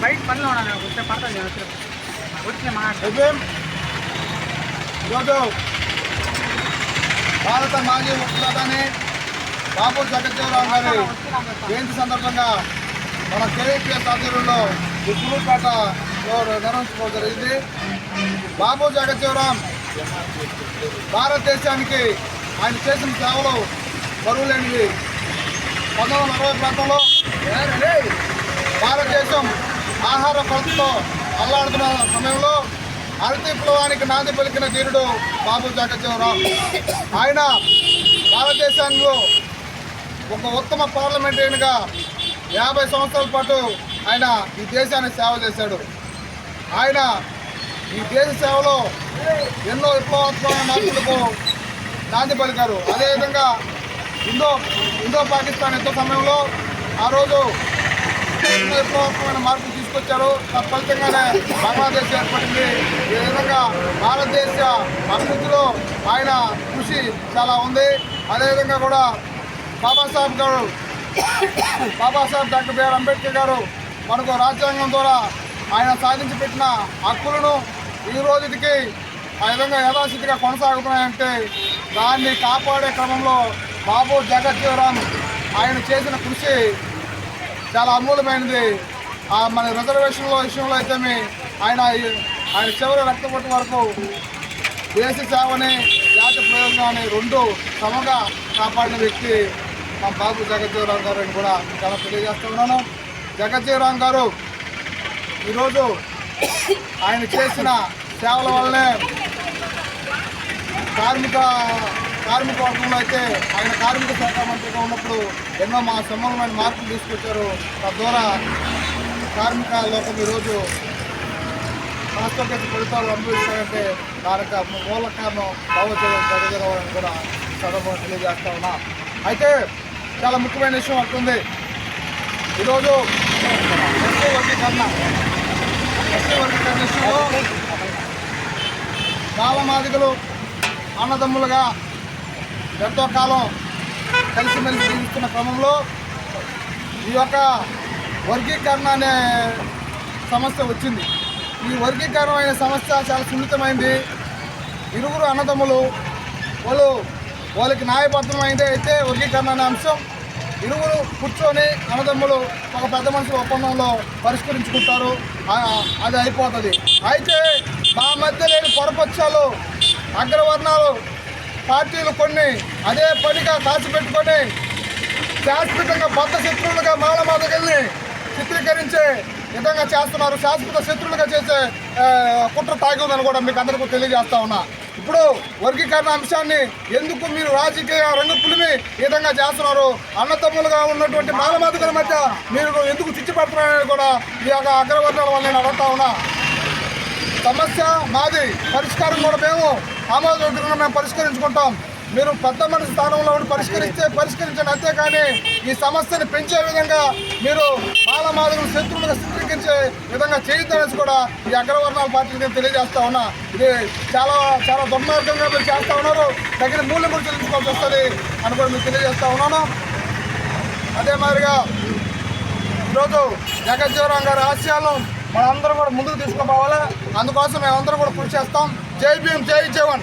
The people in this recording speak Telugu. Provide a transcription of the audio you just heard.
బయట పనిలో ఉన్నాను వచ్చే పడతాను నేను వచ్చి వచ్చి మా ఎఫ్ఎం ఈరోజు భారత మాజీ ప్రధాని బాబు జగజ్జీవరావు గారి జయంతి సందర్భంగా మన కేవీపీఎస్ ఆధ్వర్యంలో ఉప్పులూరుపేటలో నిర్వహించుకోవడం జరిగింది. బాబు జగజ్జీవరాం భారతదేశానికి ఆయన చేసిన సేవలు బరువులేనివి పంతొమ్మిది వందల అరవై ప్రాంతంలో భారతదేశం ఆహార కొరతతో అల్లాడుతున్న సమయంలో అరటి విప్లవానికి నాంది పలికిన ధీరుడు బాబు జగజ్జీవరావు ఆయన భారతదేశంలో ఒక ఉత్తమ పార్లమెంటరీగా యాభై సంవత్సరాల పాటు ఆయన ఈ దేశానికి సేవ చేశాడు. ఆయన ఈ దేశ సేవలో ఎన్నో విప్లవాత్మకమైన మార్పులకు నాంది పలికారు. అదేవిధంగా ఇండో ఇండో పాకిస్తాన్ యుద్ధ సమయంలో ఆ రోజు విప్లవాత్మకమైన మార్పులు తీసుకొచ్చారు తత్ఫలితంగానే బంగ్లాదేశ్ ఏర్పడింది. ఈ విధంగా భారతదేశ అభివృద్ధిలో ఆయన కృషి చాలా ఉంది. అదేవిధంగా కూడా బాబాసాహెబ్ గారు బాబాసాహెబ్ డాక్టర్ బిఆర్ అంబేద్కర్ గారు మనకు రాజ్యాంగం ద్వారా ఆయన సాధించి పెట్టిన హక్కులను ఈ రోజుకి ఆ విధంగా యథాస్థితిగా కొనసాగుతున్నాయంటే దాన్ని కాపాడే క్రమంలో బాబు జగజ్జీవరామ్ ఆయన చేసిన కృషి చాలా అమూల్యమైనది. ఆ మన రిజర్వేషన్ల విషయంలో అయితే ఆయన ఆయన చివరి రక్తపట్టు వరకు దేశ సేవని జాతి ప్రయోజనాన్ని రెండు సమగా కాపాడిన వ్యక్తి మా బాబు జగజ్జీవరాం గారు అని కూడా చాలా తెలియజేస్తున్నాను జగజ్జీవరాం గారు ఈరోజు ఆయన చేసిన సేవల వల్లనే కార్మిక కార్మిక వర్గంలో అయితే ఆయన కార్మిక శాఖ మంత్రిగా ఉన్నప్పుడు ఎన్నో మా సమూలమైన మార్పులు తీసుకొచ్చారు. తద్వారా కార్మిక లోకం ఈరోజు రాష్ట్రపతి ఫలితాలు అనుభవిస్తారంటే దానికి మూల కారణం భావోద్యోగం జరగదని కూడా సందర్భంగా తెలియజేస్తా ఉన్నా. అయితే చాలా ముఖ్యమైన విషయం అవుతుంది ఈరోజు ఎస్సీ వర్గీకరణ. ఎస్సీ వర్గీకరణ విషయంలో బాలమాదిగలు అన్నదమ్ములుగా ఎంతో కాలం కలిసిమెలిసి జీవిస్తున్న క్రమంలో ఈ యొక్క వర్గీకరణ అనే సమస్య వచ్చింది. ఈ వర్గీకరణ అనే సమస్య చాలా సున్నితమైంది. ఇరుగురు అన్నదమ్ములు వాళ్ళు వాళ్ళకి న్యాయబద్ధం అయితే అయితే వర్గీకరణ అనే అంశం ఇరువురు కూర్చొని అన్నదమ్ములు ఒక పెద్ద మనుషుల ఒప్పందంలో పరిష్కరించుకుంటారు. అది అయిపోతుంది. అయితే మా మధ్య లేని పొరపక్షాలు అగ్రవర్ణాలు పార్టీలు కొన్ని అదే పనిగా కాచిపెట్టుకొని శాశ్వతంగా బద్ధ శత్రువులుగా మాల చిత్రీకరించే విధంగా చేస్తున్నారు. శాశ్వత శత్రువులుగా చేసే కుట్ర తాగి ఉందని కూడా మీకు అందరికీ తెలియజేస్తా ఉన్నా. ఇప్పుడు వర్గీకరణ అంశాన్ని ఎందుకు మీరు రాజకీయ రంగు పులిమి ఈ విధంగా చేస్తున్నారు? అన్నతమ్ములుగా ఉన్నటువంటి మాల మధ్య మీరు ఎందుకు చిచ్చిపడుతున్నారని కూడా ఈ యొక్క అగ్రవర్ణాల వల్ల నేను అడుగుతా ఉన్నా. సమస్య మాది. పరిష్కారం కూడా మేము ఆమోదయోగ్యంగా మేము పరిష్కరించుకుంటాం. మీరు పెద్ద మనిషి స్థానంలో ఉండి పరిష్కరిస్తే పరిష్కరించండి అంతేకాని ఈ సమస్యను పెంచే విధంగా మీరు బాలమాదవులు శత్రువులుగా చిత్రీకరించే విధంగా చేయొద్దనేసి కూడా ఈ అగ్రవర్ణాల పార్టీకి నేను తెలియజేస్తా ఉన్నా. ఇది చాలా చాలా దుర్మార్గంగా మీరు చేస్తా ఉన్నారు. తగిన మూల్యం కూడా చెల్లించుకోవాల్సి వస్తుంది అని కూడా మీకు తెలియజేస్తా ఉన్నాను. అదే మాదిరిగా ఈరోజు జగజ్జీవరాం గారి ఆశయాలను మనందరం కూడా ముందుకు తీసుకుపోవాలా? అందుకోసం మేమందరం కూడా కృషి చేస్తాం. జై భీమ్ జై జవాన్.